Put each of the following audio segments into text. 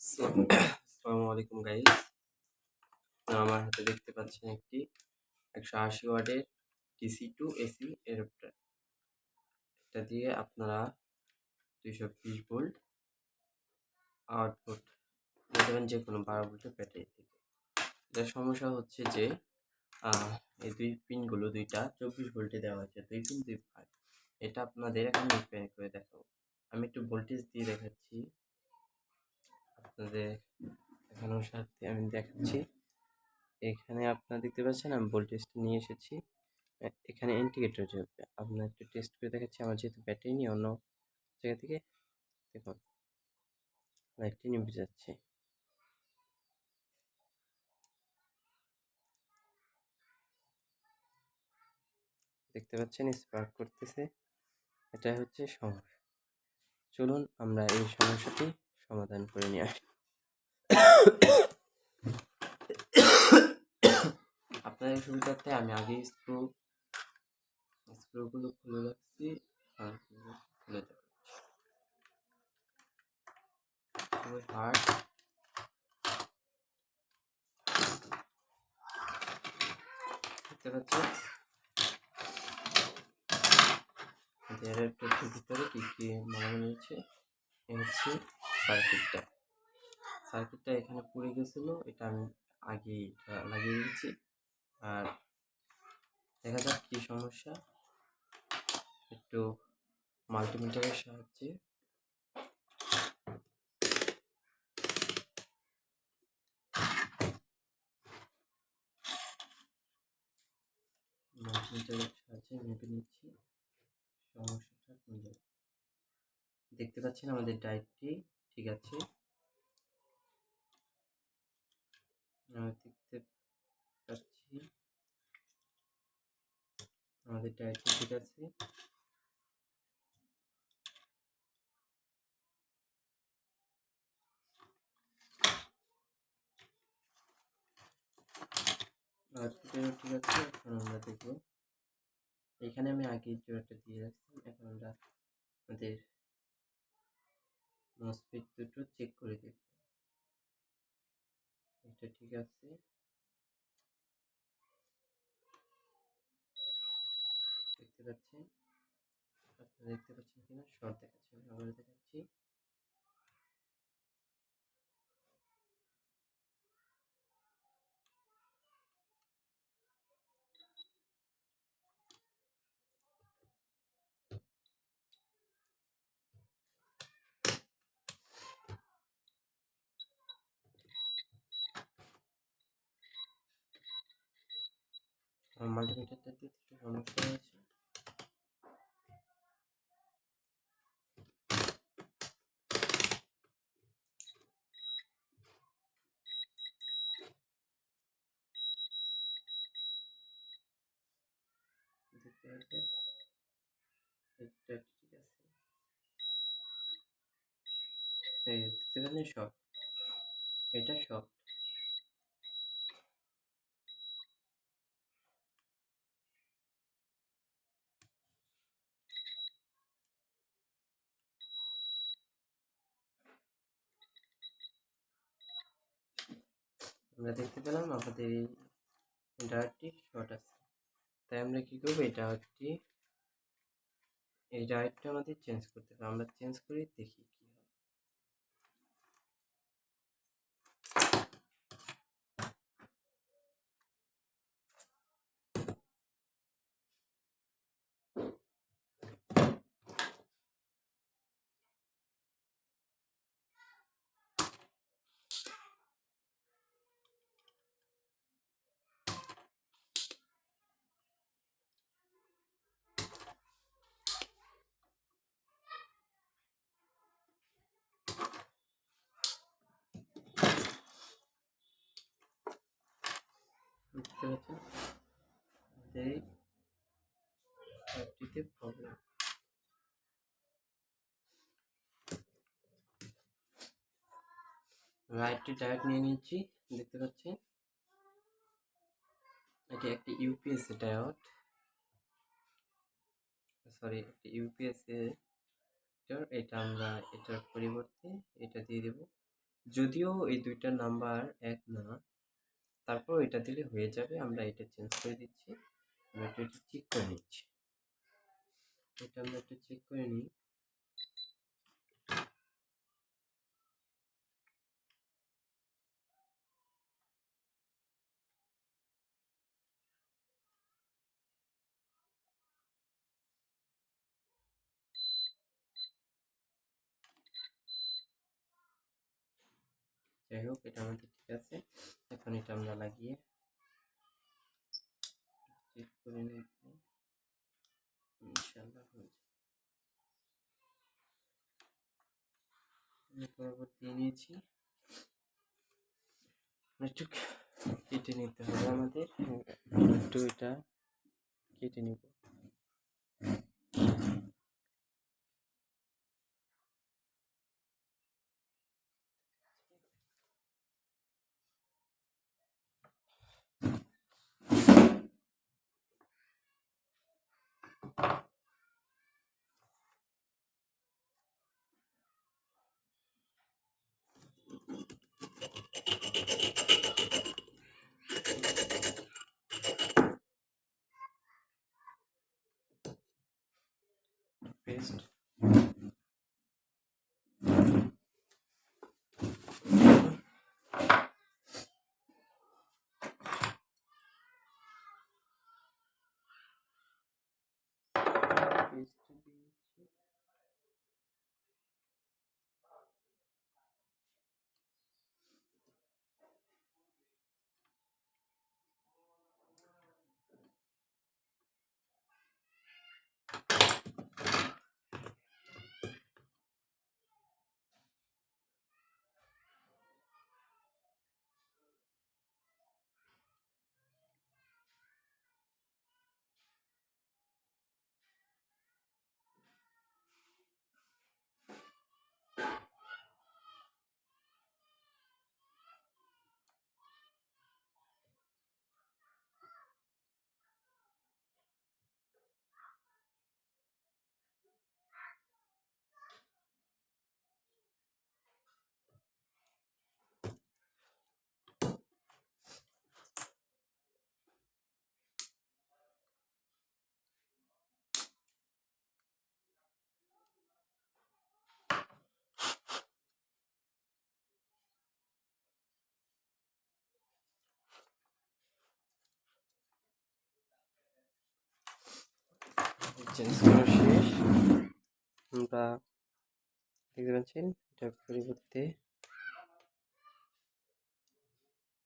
আসসালামু আলাইকুম গাইস আমার হাতে দেখতে পাচ্ছেন একটি একশো আশি ওয়াটের ডিসি টু এসি এডাপ্টার এটা দিয়ে আপনারা দুইশো বিশ ভোল্ট আউটপুট পারেন যে কোনো বারো ভোল্টের ব্যাটারি থেকে। এটার সমস্যা হচ্ছে যে এই দুই পিনগুলো দুইটা চব্বিশ ভোল্টে দেওয়া হয়েছে, দুই পিন দুই ভাগ। এটা আপনাদের এখন রিপেয়ার করে দেখাবো। আমি একটু ভোল্টেজ দিয়ে দেখাচ্ছি। আপনাদের দেখানোর সাথে আমি দেখাচ্ছি। এখানে আপনারা দেখতে পাচ্ছেন, আমি ভোল্টেজটা নিয়ে এসেছি। এখানে ইন্ডিকেটর জ্বলবে আপনার একটু টেস্ট করে দেখাচ্ছি, আমার যেহেতু ব্যাটারি নিয়ে অন্য জায়গা থেকে। দেখুন লাইটটি নিভে যাচ্ছে। দেখতে পাচ্ছেন স্পার্ক করতেছে। এটা হচ্ছে সমস্যা চলুন, আমরা এই সমস্যাটি সমাধান করে নিয়ে আসি। আপনাদের সুবিধার্থে আমি আগে স্ক্রু স্ক্রুগুলো খুলে রাখছি আর খুলে দেখাচ্ছি। হার্ড দেখতে পাচ্ছেন? জেনারেটরটির ভিতরে কি কি রয়েছে এ হচ্ছে সার্কিটটা সার্কিটটা এখানে পড়ে গেছিল, এটা আমি আগে লাগিয়ে দিয়েছি। আর দেখা যাক কি সমস্যা। একটু মাল্টিমিটারের সাহায্যে। মাল্টিমিটারের সাহায্যে মেপে নিচ্ছি। সমস্যাটা কোন জায়গায়? দেখতে পাচ্ছেন আমাদের ডায়েটটি ঠিক আছে। দেখতে পাচ্ছি। আমাদের ডায়েটটি ঠিক আছে। আউটপুটেরও ঠিক আছে, এখন আমরা দেখব। এখানে আমি আগে জোড়াটা দিয়ে রাখছি, এখন আমরা আমাদের মসফিট দুটো চেক করে দেখব। এটা ঠিক আছে। দেখতে পাচ্ছেন? আপনারা দেখতে পাচ্ছেন কিনা? শর্ট দেখাচ্ছে, আমি আবার দেখাচ্ছি। আমার মাল্টিমিটারটাতে একটু সমস্যা হয়েছে দেখতে এই দেখতে শর্ট এটা শর্ট আমরা দেখতে পেলাম আমাদের এই ডায়ারটি শর্ট আছে। তাই আমরা কী করব? এই ডায়ারটি এই ডায়ারটা আমাদের চেঞ্জ করতে হবে। আমরা চেঞ্জ করে দেখি। দেখতে আমাদের এই ডায়ারটিতে প্রবলেম রাইটটি ডায়েট নিয়ে নিচ্ছি, দেখতে পাচ্ছেন? এটি একটি ইউপিএস ডায়োড। সরি, একটি ইউপিএস এটা আমরা, এটার পরিবর্তে এটা দিয়ে দেব। যদিও এই দুইটা নাম্বার এক না তারপর এটা দিলে হয়ে যাবে, আমরা এটা চেঞ্জ করে দিচ্ছি। আমরা একটু চেক করে নিচ্ছি। এটা আমরা একটু চেক করে নিই। যাই হোক, এটা আমাদের ঠিক আছে। এখন এটা আমরা লাগিয়ে চেক করে নিই। ইনশাল্লাহ হয়ে দিয়ে নিয়েছি। একটু কেটে নিতে হবে আমাদের। একটু এটা কেটে নিব। times. চেঞ্জ করা শেষ। আমরা দেখতে পাচ্ছেন এটার পরিবর্তে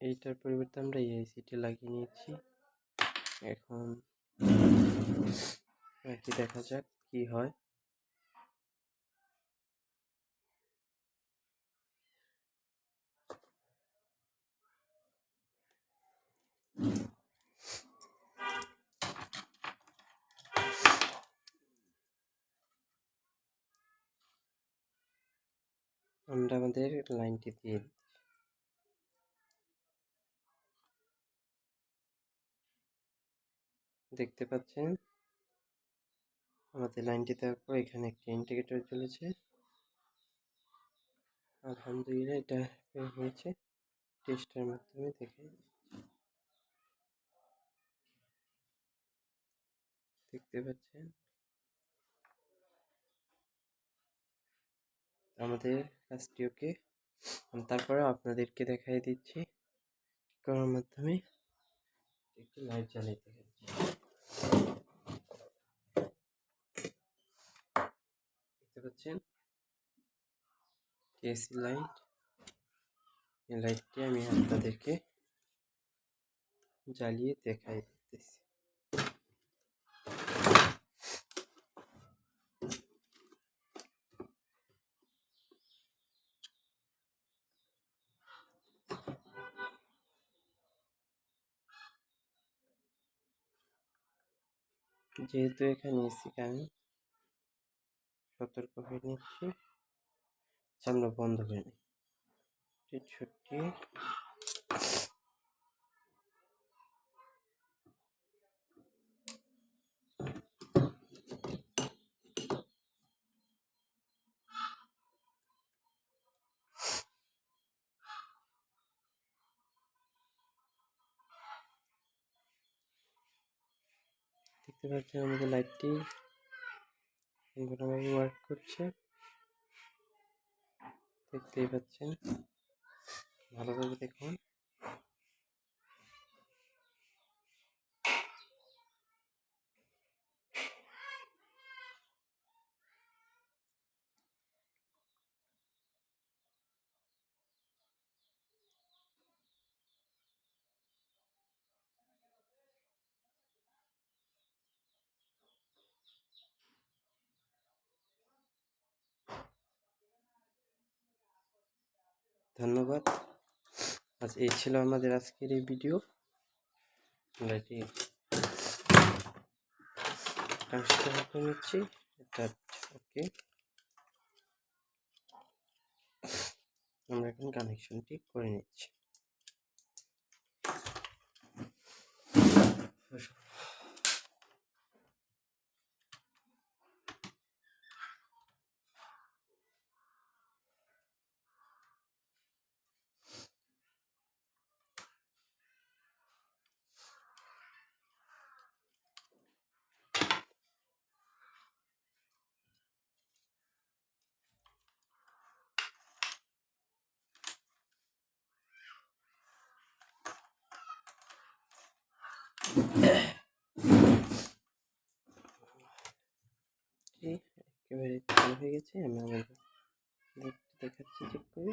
এইটার পরিবর্তে আমরা এই সিটে লাগিয়ে নিয়েছি। এখন কি দেখা যাক কি হয়। আমরা আমাদের লাইনটি দিয়ে দেখতে পাচ্ছেন? আমাদের লাইনটি পর এখানে একটি ইন্ডিকেটর চলেছে। আলহামদুলিল্লাহ এটা হয়েছে। টেস্টের মাধ্যমে দেখে দেখতে পাচ্ছেন? আমাদের কাজটি ওকে? তারপরে আপনাদেরকে দেখাই দিচ্ছি। করার মাধ্যমে একটু লাইট জ্বালিয়ে দেখাচ্ছি। দেখতে পাচ্ছেন? এসি লাইট এই লাইটটি আমি আপনাদেরকে জ্বালিয়ে দেখাই দিতেছি। যেহেতু এখানে এসি আমি সতর্ক হয়ে নিচ্ছি। আমরা বন্ধ করে নিই। ছুটি। দেখতে পাচ্ছেন আমাদের লাইটটি। সম্পূর্ণভাবে ওয়ার্ক করছে। দেখতেই পাচ্ছেন। ভালোভাবে দেখুন। ধন্যবাদ। আজ এই ছিল আমাদের আজকের এই ভিডিও আমরা এটি করে নিচ্ছি। এটা ওকে আমরা এখন কানেকশনটি করে নিচ্ছি। একেবারে হয়ে গেছে আমি আমাদের দেখাচ্ছি চেক করে।